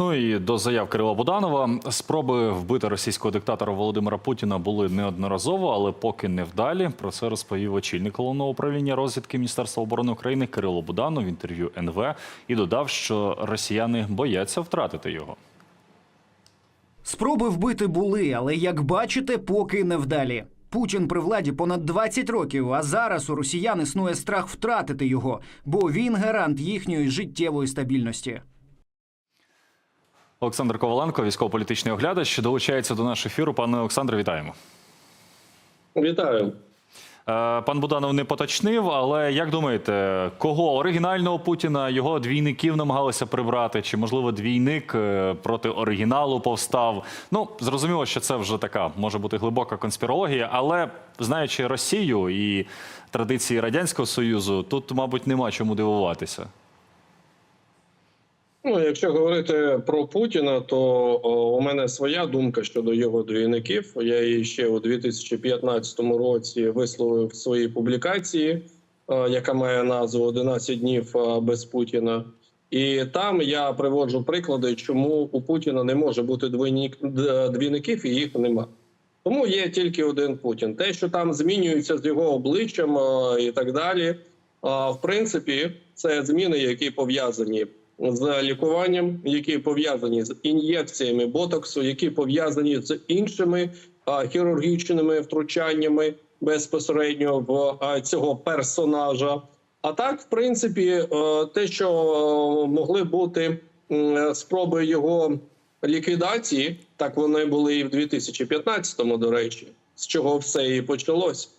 Ну і до заяв Кирила Буданова спроби вбити російського диктатора Володимира Путіна були неодноразово, але поки не вдалі. Про це розповів очільник головного управління розвідки Міністерства оборони України Кирило Буданов в інтерв'ю НВ і додав, що росіяни бояться втратити його. Спроби вбити були, але як бачите, поки невдалі. Путін при владі понад 20 років, а зараз у росіян існує страх втратити його, бо він гарант їхньої життєвої стабільності. Олександр Коваленко, військово-політичний оглядач, долучається до нашого ефіру. Пане Олександре, вітаємо. Вітаю. Е, Пан Буданов не поточнив, але як думаєте, кого оригінального Путіна його двійників намагалися прибрати? Чи можливо двійник е, проти оригіналу повстав? Ну зрозуміло, що це вже така може бути глибока конспірологія, але знаючи Росію і традиції радянського союзу, тут, мабуть, нема чому дивуватися. Ну, якщо говорити про Путіна, то о, у мене своя думка щодо його двійників. Я її ще у 2015 році висловив в своїй публікації, е, яка має назву «11 днів е, без Путіна. І там я приводжу приклади, чому у Путіна не може бути двійник, двійників, і їх нема. Тому є тільки один Путін. Те, що там змінюється з його обличчям е, і так далі. е, В принципі, це зміни, які пов'язані з лікуванням, які пов'язані з ін'єкціями ботоксу, які пов'язані з іншими хірургічними втручаннями безпосередньо в цього персонажа. А так, в принципі, е, те, що могли бути спроби його ліквідації, так вони були і в 2015-му, до речі, з чого все і почалось.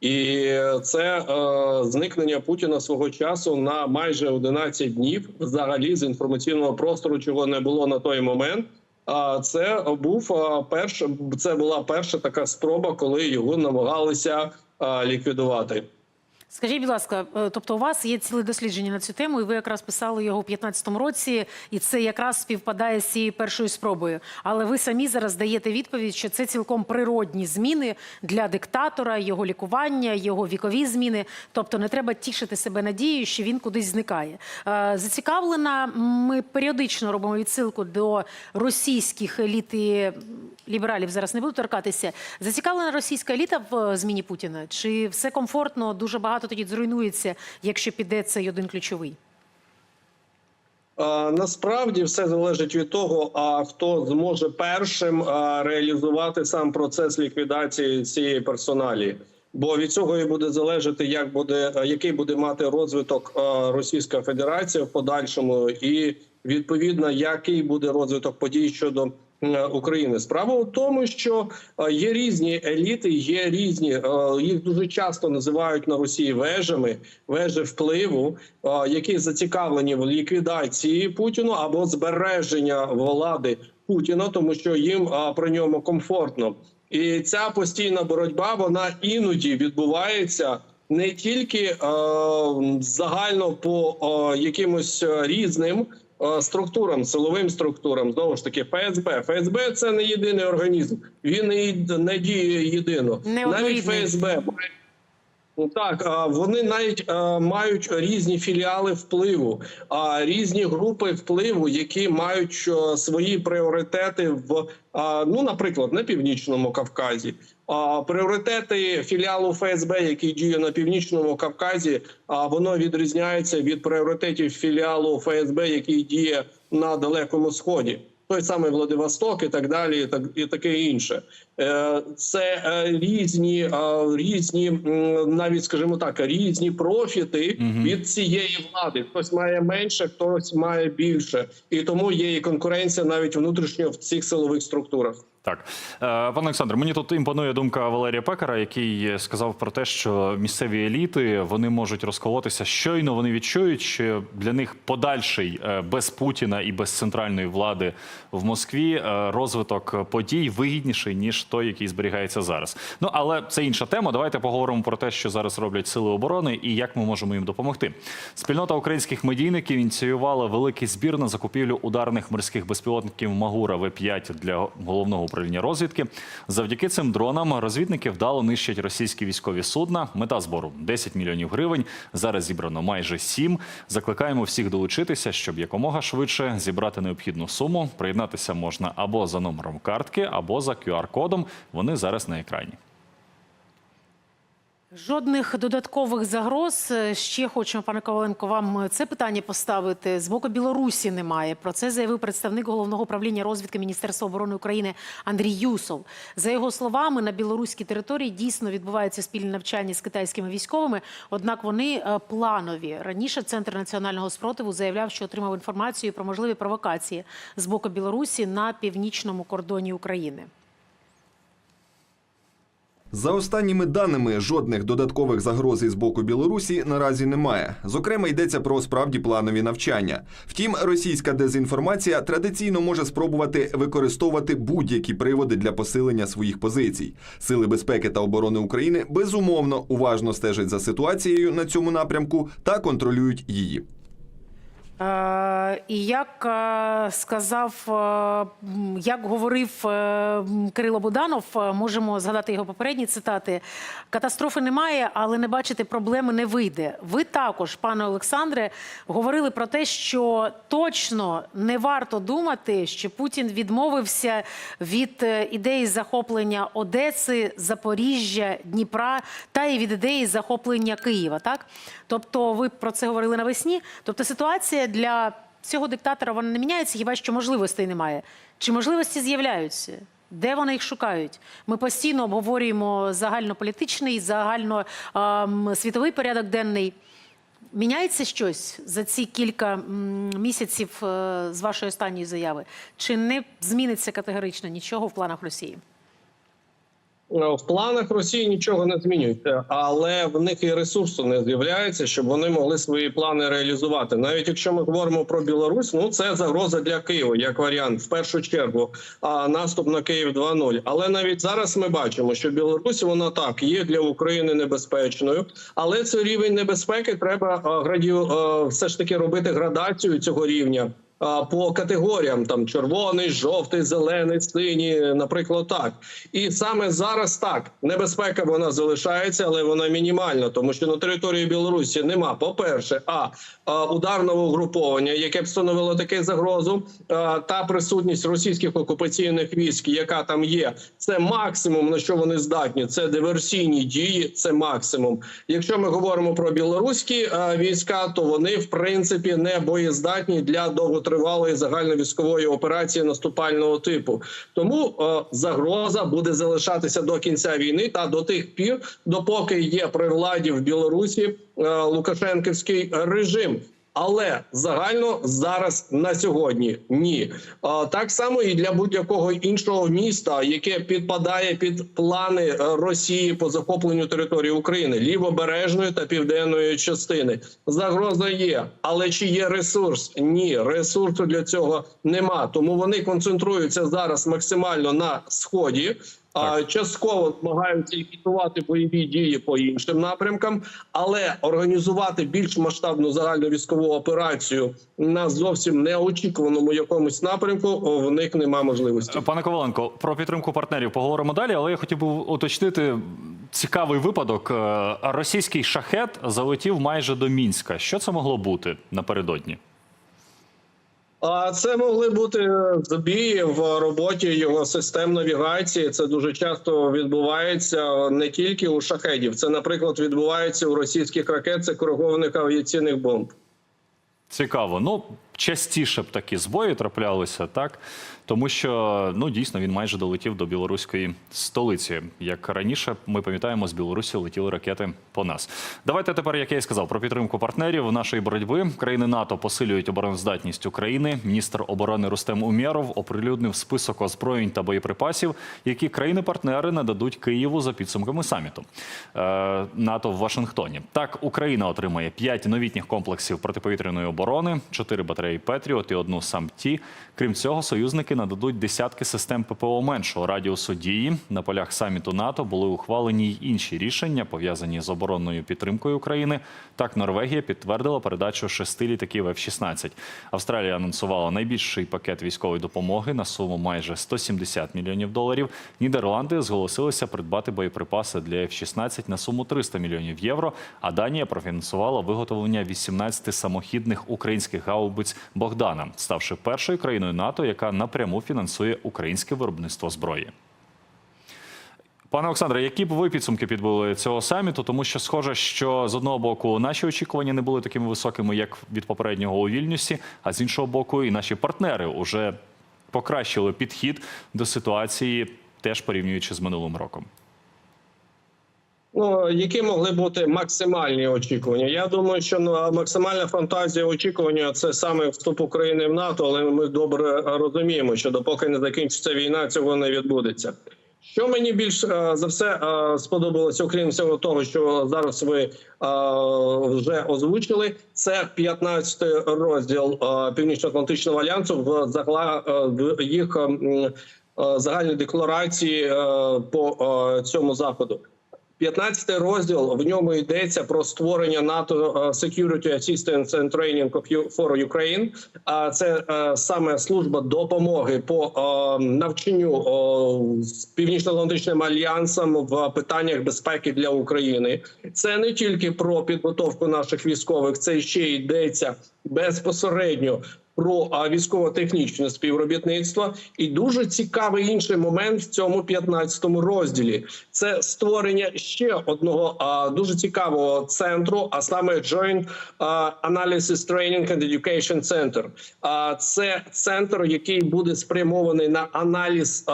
І це е, зникнення Путіна свого часу на майже 11 днів, взагалі з інформаційного простору, чого не було на той момент. А це був е, перш, це була перша така спроба, коли його намагалися е, ліквідувати. Скажіть, будь ласка, е, тобто у вас є ціле дослідження на цю тему, і ви якраз писали його у 15-му році, і це якраз співпадає з цією першою спробою. Але ви самі зараз даєте відповідь, що це цілком природні зміни для диктатора, його лікування, його вікові зміни. Тобто не треба тішити себе надією, що він кудись зникає. Е, Зацікавлена, ми періодично робимо відсилку до російських еліт і лібералів. Зараз не буду торкатися. Зацікавлена російська еліта в е, зміні Путіна? Чи все комфортно, дуже багато тоді зруйнується, якщо піде цей один ключовий? Насправді все залежить від того, а хто зможе першим реалізувати сам процес ліквідації цієї персоналі. Бо від цього і буде залежати, як буде який буде мати розвиток Російська Федерація в подальшому, і відповідно який буде розвиток подій щодо України. Справа у тому, що е, є різні еліти, є різні е, їх дуже часто називають на Росії вежами, вежі впливу, е, які зацікавлені в ліквідації Путіну або збереження влади Путіна, тому що їм е, при ньому комфортно. І ця постійна боротьба вона іноді відбувається не тільки е, загально по е, якимось е, різним е, структурам, силовим структурам. Знову ж таки, ФСБ. ФСБ це не єдиний організм. Він не, діє єдино. Не Навіть. ФСБ має Так, вони навіть мають різні філіали впливу, різні групи впливу, які мають свої пріоритети в ну, наприклад, на північному Кавказі. Пріоритети філіалу ФСБ, який діє на північному Кавказі, воно відрізняється від пріоритетів філіалу ФСБ, який діє на далекому сході. Той самий Владивосток і так далі, і так і таке інше. Е, Це е, різні, е, різні, навіть скажімо так, різні профіти від цієї влади. Хтось має менше, хтось має більше, і тому є і конкуренція навіть внутрішньо в цих силових структурах. Так, пане Олександр, мені тут імпонує думка Валерія Пекара, який сказав про те, що місцеві еліти вони можуть розколотися щойно. Вони відчують, що для них подальший без Путіна і без центральної влади в Москві розвиток подій вигідніший ніж той, який зберігається зараз. Ну але це інша тема. Давайте поговоримо про те, що зараз роблять сили оборони і як ми можемо їм допомогти. Спільнота українських медійників ініціювала великий збір на закупівлю ударних морських безпілотників Магура В5 для головного управління розвідки. Завдяки цим дронам розвідники вдало нищать російські військові судна. Мета збору 10 мільйонів гривень. Зараз зібрано майже 7. Закликаємо всіх долучитися, щоб якомога швидше зібрати необхідну суму. Приєднатися можна або за номером картки, або за QR-кодом. Вони зараз на екрані. Жодних додаткових загроз. Ще хочемо, пане Коваленко, вам це питання поставити. З боку Білорусі немає. Про це заявив представник головного управління розвідки Міністерства оборони України Андрій Юсов. За його словами, на білоруській території дійсно відбуваються спільні навчання з китайськими військовими. Однак вони е, планові. Раніше Центр національного спротиву заявляв, що отримав інформацію про можливі провокації з боку Білорусі на північному кордоні України. За останніми даними, жодних додаткових загроз із боку Білорусі наразі немає. Зокрема, йдеться про справді планові навчання. Втім, російська дезінформація традиційно може спробувати використовувати будь-які приводи для посилення своїх позицій. Сили безпеки та оборони України безумовно уважно стежать за ситуацією на цьому напрямку та контролюють її. Е, І як е, сказав, е, як говорив Кирило Буданов, можемо згадати його попередні цитати: катастрофи немає, але не бачити проблеми не вийде. Ви також, пане Олександре, говорили про те, що точно не варто думати, що Путін відмовився від ідеї захоплення Одеси, Запоріжжя, Дніпра та і від ідеї захоплення Києва. Так, тобто, ви про це говорили навесні. Тобто, ситуація для цього диктатора вона не міняється, хіба що можливостей немає. Чи можливості з'являються? Де вони їх шукають? Ми постійно обговорюємо загальнополітичний, загально світовий порядок денний. Міняється щось за ці кілька місяців е, з вашої останньої заяви? Чи не зміниться категорично нічого в планах Росії? Е, В планах Росії нічого не змінюється, але в них і ресурсу не з'являється, щоб вони могли свої плани реалізувати. Навіть якщо ми говоримо про Білорусь, ну це загроза для Києва як варіант в першу чергу. А наступ на Київ 2.0. Але навіть зараз ми бачимо, що Білорусь вона так є для України небезпечною, але цей рівень небезпеки треба е, градію е, все ж таки робити градацію цього рівня. По категоріям там червоний, жовтий, зелений, синій, наприклад, так. І саме зараз так небезпека вона залишається, але вона мінімальна, тому що на території Білорусі нема, по-перше, а, а ударного угруповання, яке б становило таку загрозу, та присутність російських окупаційних військ, яка там є, це максимум на що вони здатні. Це диверсійні дії, це максимум. Якщо ми говоримо про білоруські війська, то вони в принципі не боєздатні для довготривалої загальновійськової операції наступального типу. Тому е, загроза буде залишатися до кінця війни та до тих пір, допоки є при владі в Білорусі е, Лукашенківський режим. Але загально зараз на сьогодні ні. Так само і для будь-якого іншого міста, яке підпадає під плани е, Росії по захопленню території України, лівобережної та південної частини. Загроза є, але чи є ресурс? Ні, ресурсу для цього нема. Тому вони концентруються зараз максимально на сході. А частково намагаються імітувати бойові дії по іншим напрямкам, але організувати більш масштабну загальну військову операцію на зовсім неочікуваному якомусь напрямку в них нема можливості. Пане Коваленко, про підтримку партнерів поговоримо далі, але я хотів би уточнити цікавий випадок. Е, Російський шахет залетів майже до Мінська. Що це могло бути напередодні? А це могли бути збії в роботі його систем навігації. Це дуже часто відбувається не тільки у шахедів. Це, наприклад, відбувається у російських ракет це коригованих авіаційних бомб. Цікаво. Ну, частіше б такі збої траплялися, так? Тому що ну дійсно він майже долетів до білоруської столиці. Як раніше, ми пам'ятаємо, з Білорусі летіли ракети по нас. Давайте тепер, як я і сказав, про підтримку партнерів нашої боротьби. Країни НАТО посилюють обороноздатність України. Міністр оборони Рустем Умєров оприлюднив список озброєнь та боєприпасів, які країни-партнери нададуть Києву за підсумками саміту е, НАТО в Вашингтоні. Так, Україна отримає 5 новітніх комплексів протиповітряної оборони, 4 батареї батареї Петріот і одну самті. Крім цього, союзники нададуть десятки систем ППО меншого радіусу дії. На полях саміту НАТО були ухвалені й інші рішення, пов'язані з оборонною підтримкою України. Так, Норвегія підтвердила передачу шести літаків F-16. Австралія анонсувала найбільший пакет військової допомоги на суму майже 170 мільйонів доларів. Нідерланди зголосилися придбати боєприпаси для F-16 на суму 300 мільйонів євро. А Данія профінансувала виготовлення 18 самохідних українських гаубиць Богдана, ставши першою країною НАТО, яка напряму фінансує українське виробництво зброї. Пане Олександре, які б ви підсумки підбили цього саміту? Тому що схоже, що з одного боку наші очікування не були такими високими, як від попереднього у Вільнюсі, а з іншого боку, і наші партнери вже покращили підхід до ситуації, теж порівнюючи з минулим роком. Ну, які могли бути максимальні очікування? Я думаю, що ну, максимальна фантазія очікування це саме вступ України в НАТО, але ми добре розуміємо, що допоки не закінчиться війна, цього не відбудеться. Що мені більш е, за все е, сподобалося, окрім всього того, що зараз ви е, вже озвучили, це 15 розділ Північно-Атлантичного альянсу в загла в їх загальній декларації по цьому заходу. 15 розділ в ньому йдеться про створення НАТО е, Security Assistance and Training for Ukraine. А це е, саме служба допомоги по е, навчанню з північно-атлантичним альянсом в питаннях безпеки для України. Це не тільки про підготовку наших військових, це ще йдеться безпосередньо про військово-технічне співробітництво. І дуже цікавий інший момент в цьому 15-му розділі це створення ще одного дуже цікавого центру, а саме Joint Analysis Training and Education Center. А це центр, який буде спрямований на аналіз е,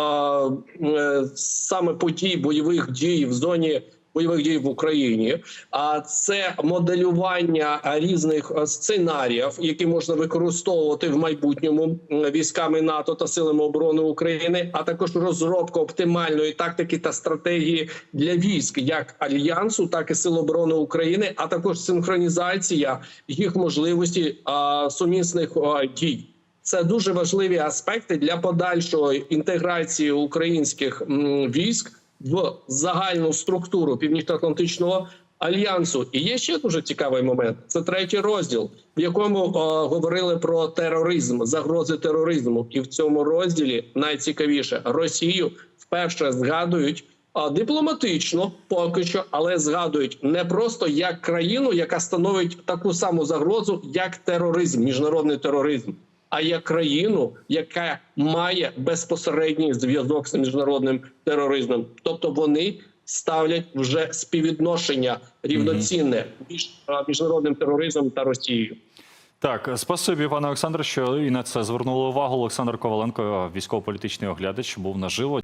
саме подій бойових дій в зоні бойових дій в Україні, а це моделювання різних е, сценаріїв, які можна використовувати в майбутньому військами НАТО та силами оборони України, а також розробка оптимальної тактики та стратегії для військ, як альянсу, так і сил оборони України, а також синхронізація їх можливості сумісних дій. Це дуже важливі аспекти для подальшої інтеграції українських військ в загальну структуру Північно-Атлантичного альянсу. І є ще дуже цікавий момент. Це третій розділ, в якому е, говорили про тероризм, загрози тероризму. І в цьому розділі найцікавіше Росію вперше згадують. а, Дипломатично поки що, але згадують не просто як країну, яка становить таку саму загрозу, як тероризм, міжнародний тероризм, а як країну, яка має безпосередній зв'язок з міжнародним тероризмом. Тобто вони ставлять вже співвідношення рівноцінне між міжнародним тероризмом та Росією. Так, спасибі, пане Олександре, що і на це звернули увагу. Олександр Коваленко, військово-політичний оглядач, був наживо.